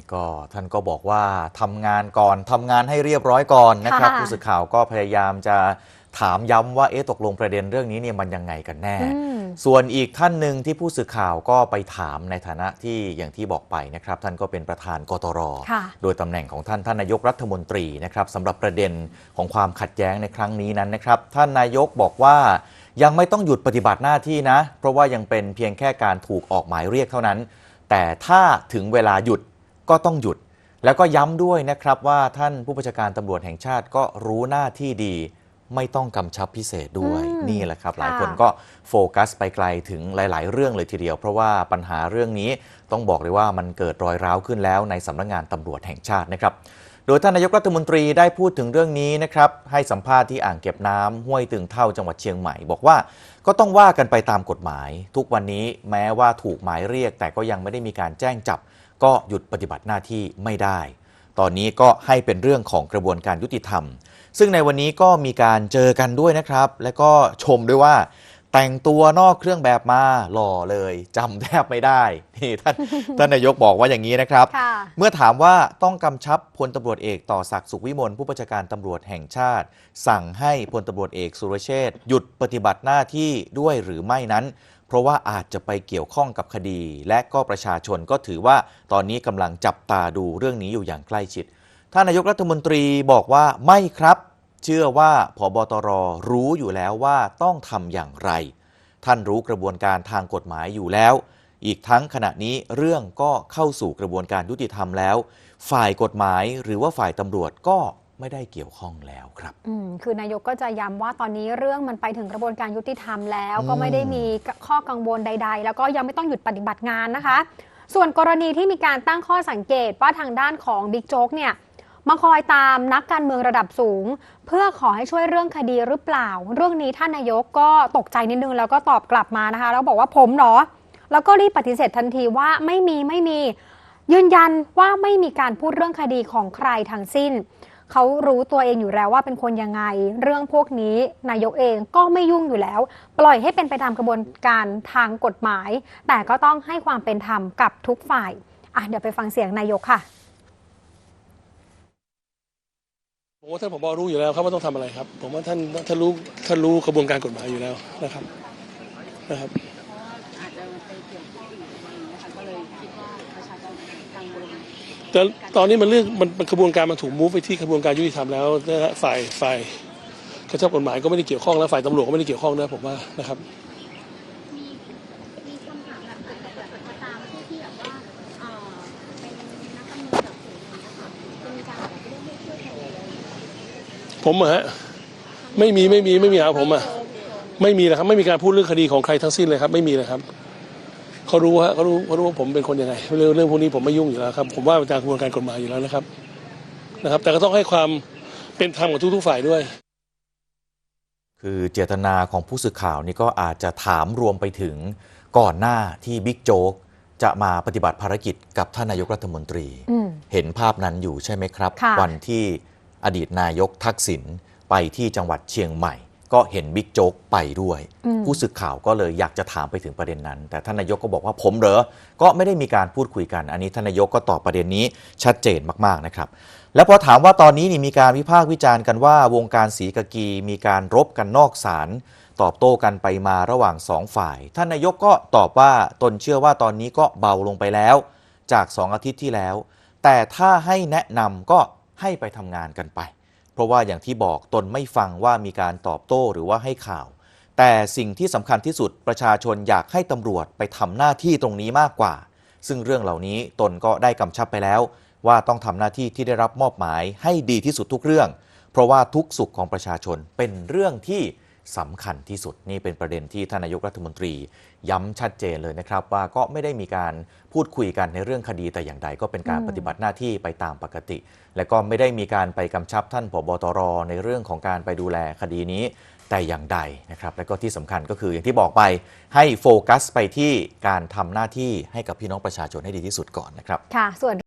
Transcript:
นี่ก็ท่านก็บอกว่าทำงานก่อนทำงานให้เรียบร้อยก่อนนะครับค่ะ ผู้สื่อข่าวก็พยายามจะถามย้ำว่าเอ๊ะตกลงประเด็นเรื่องนี้เนี่ยมันยังไงกันแน่ อืม ส่วนอีกท่านหนึ่งที่ผู้สื่อข่าวก็ไปถามในฐานะที่อย่างที่บอกไปนะครับ ท่านก็เป็นประธานกตร ค่ะ โดยตำแหน่งของท่านท่านนายกรัฐมนตรีนะครับสำหรับประเด็นของความขัดแย้งในครั้งนี้นั้นนะครับ ท่านนายกบอกว่า ยังไม่ต้องหยุดปฏิบัติหน้าที่นะ เพราะว่ายังเป็นเพียงแค่การถูกออกหมายเรียกเท่านั้น แต่ถ้าถึงเวลาหยุด ก็ต้องหยุด แล้วก็ย้ำด้วยนะครับว่าท่านผู้บัญชาการตำรวจแห่งชาติก็รู้หน้าที่ดี ไม่ต้องกำชับพิเศษด้วยอืมนี่แหละครับ หลายค่ะ คนก็โฟกัสไปไกลถึงหลาย ๆ เรื่องเลยทีเดียว เพราะว่าปัญหาเรื่องนี้ต้องบอกเลยว่ามันเกิดรอยร้าวขึ้นแล้วในสำนักงานตำรวจแห่งชาตินะครับ โดยท่านนายกรัฐมนตรีได้พูดถึงเรื่องนี้นะครับ ให้สัมภาษณ์ที่อ่างเก็บน้ำห้วยตึงเท่าจังหวัดเชียงใหม่ บอกว่าก็ต้องว่ากันไปตามกฎหมาย ทุกวันนี้แม้ว่าถูกหมายเรียก แต่ก็ยังไม่ได้มีการแจ้งจับ ก็หยุดปฏิบัติหน้าที่ไม่ได้ ตอนนี้ก็ให้เป็นเรื่องของกระบวนการยุติธรรม ซึ่งในวันนี้ก็มีการเจอกันด้วยนะครับ และก็ชมด้วยว่า แต่งตัวนอกเครื่องแบบมาหล่อเลยจำแทบไม่ได้นี่ท่านท่านนายกบอกว่าอย่างนี้นะครับค่ะเมื่อถามว่าต้องกำชับพลตำรวจเอกต่อศักดิ์สุขวิมลผู้บัญชาการตำรวจแห่งชาติ สั่งให้พลตำรวจเอกสุรเชษฐ์หยุดปฏิบัติหน้าที่ด้วยหรือไม่นั้น เพราะว่าอาจจะไปเกี่ยวข้องกับคดี และก็ประชาชนก็ถือว่าตอนนี้กำลังจับตาดูเรื่องนี้อยู่อย่างใกล้ชิดท่านนายกรัฐมนตรีบอกว่าไม่ครับ เชื่อว่าพบตรรู้อยู่แล้วว่าต้องทำอย่างไร ท่านรู้กระบวนการทางกฎหมายอยู่แล้ว อีกทั้งขณะนี้เรื่องก็เข้าสู่กระบวนการยุติธรรมแล้ว ฝ่ายกฎหมายหรือว่าฝ่ายตำรวจก็ ไม่ได้เกี่ยวข้องแล้วครับ อืมคือนายกก็จะย้ำว่าตอนนี้เรื่องมันไปถึงกระบวนการยุติธรรมแล้วอืมก็ไม่ได้มีข้อกังวลใด ๆ แล้วก็ยังไม่ต้องหยุดปฏิบัติงานนะคะ ส่วนกรณีที่มีการตั้งข้อสังเกตว่าทางด้านของบิ๊กโจ๊กเนี่ยมาคอยตามนักการเมืองระดับสูง เพื่อขอให้ช่วยเรื่องคดีหรือเปล่า เรื่องนี้ท่านนายกก็ตกใจนิดนึงแล้วก็ตอบกลับมานะคะ แล้วบอกว่าผมเหรอ แล้วก็รีบปฏิเสธทันทีว่าไม่มีไม่มี ยืนยันว่าไม่มีการพูดเรื่องคดีของใครทั้งสิ้น เขารู้ตัวเองอยู่แล้วว่าเป็นคนยังไง เรื่องพวกนี้นายกเองก็ไม่ยุ่งอยู่แล้ว ปล่อยให้เป็นไปตามกระบวนการทางกฎหมาย แต่ก็ต้องให้ความเป็นธรรมกับทุกฝ่ายอะเดี๋ยวไปฟังเสียงนายกค่ะผมว่าท่านผบรู้อยู่แล้วครับว่าต้องทำอะไรครับ ผมว่าท่านท่านรู้ท่านรู้กระบวนการกฎหมายอยู่แล้วนะครับนะครับ อาจจะไปเกี่ยวข้องอีกอะไรอย่างเงี้ยค่ะก็เลยคิดว่าประชาชนกังวลแต่ตอนนี้มันเรื่องมันมันกระบวนการมันถูกมูฟไปที่กระบวนการยุติธรรมแล้วนะฮะฝ่ายฝ่ายกระเจ้ากฎหมายก็ไม่ได้เกี่ยวข้องแล้วฝ่ายตำรวจก็ไม่ได้เกี่ยวข้องนะผมว่านะครับ มีคำถามแบบแต่แต่ก็ตามผู้ที่แบบว่าเอ่อเป็นนักการเมืองแบบสูงอย่างเงี้ยค่ะจะมีการแบบเรื่องให้ช่วยเหลืออะไรอย่างเงี้ยผมอะฮะไม่มีไม่มีไม่มีครับผมอะ ไม่มีนะครับ ไม่มีการพูดเรื่องคดีของใครทั้งสิ้นเลยครับ ไม่มีเลยครับเขารู้ฮะเขารู้เขารู้ว่าผมเป็นคนยังไงเรื่องเรื่องพวกนี้ผมไม่ยุ่งอยู่แล้วครับ ผมว่าตามกระบวนการกฎหมายอยู่แล้วนะครับนะครับ แต่ก็ต้องให้ความเป็นธรรมกับทุกๆฝ่ายด้วย คือเจตนาของผู้สื่อข่าวนี่ก็อาจจะถามรวมไปถึงก่อนหน้าที่บิ๊กโจ๊กจะมาปฏิบัติภารกิจกับท่านนายกรัฐมนตรีอืมเห็นภาพนั้นอยู่ใช่ไหมครับค่ะวันที่อดีตนายกทักษิณไปที่จังหวัดเชียงใหม่ ก็เห็นบิ๊กโจ๊กไปด้วยอืมผู้สื่อข่าวก็เลยอยากจะถามไปถึงประเด็นนั้น แต่ท่านนายกก็บอกว่าผมเหรอ ก็ไม่ได้มีการพูดคุยกัน อันนี้ท่านนายกก็ตอบประเด็นนี้ชัดเจนมากๆนะครับ แล้วพอถามว่าตอนนี้นี่มีการวิพากษ์วิจารณ์กันว่าวงการสีกากีมีการรบกันนอกศาลตอบโต้กันไปมาระหว่างสองฝ่าย ท่านนายกก็ตอบว่าตนเชื่อว่าตอนนี้ก็เบาลงไปแล้ว จากสองอาทิตย์ที่แล้ว แต่ถ้าให้แนะนำก็ให้ไปทำงานกันไปเพ ราะว่าอย่างที่บอกตนไม่ฟังว่ามีการตอบโต้หรือว่าให้ข่าว แต่สิ่งที่สำคัญที่สุดประชาชนอยากให้ตำรวจไปทำหน้าที่ตรงนี้มากกว่า ซึ่งเรื่องเหล่านี้ตนก็ได้กำชับไปแล้ว ว่าต้องทำหน้าที่ที่ได้รับมอบหมายให้ดีที่สุดทุกเรื่อง เพราะว่าทุกสุขของประชาชนเป็นเรื่องที่ สำคัญที่สุดนี่เป็นประเด็นที่ท่านนายกรัฐมนตรี ย้ำชัดเจนเลยนะครับ ว่าก็ไม่ได้มีการพูดคุยกันในเรื่องคดีแต่อย่างใดก็เป็นการอืมปฏิบัติหน้าที่ไปตามปกติ และก็ไม่ได้มีการไปกำชับท่านผบตรในเรื่องของการไปดูแลคดีนี้แต่อย่างใดนะครับและก็ที่สำคัญก็คืออย่างที่บอกไปให้โฟกัสไปที่การทำหน้าที่ให้กับพี่น้องประชาชนให้ดีที่สุดก่อนนะครับค่ะส่วน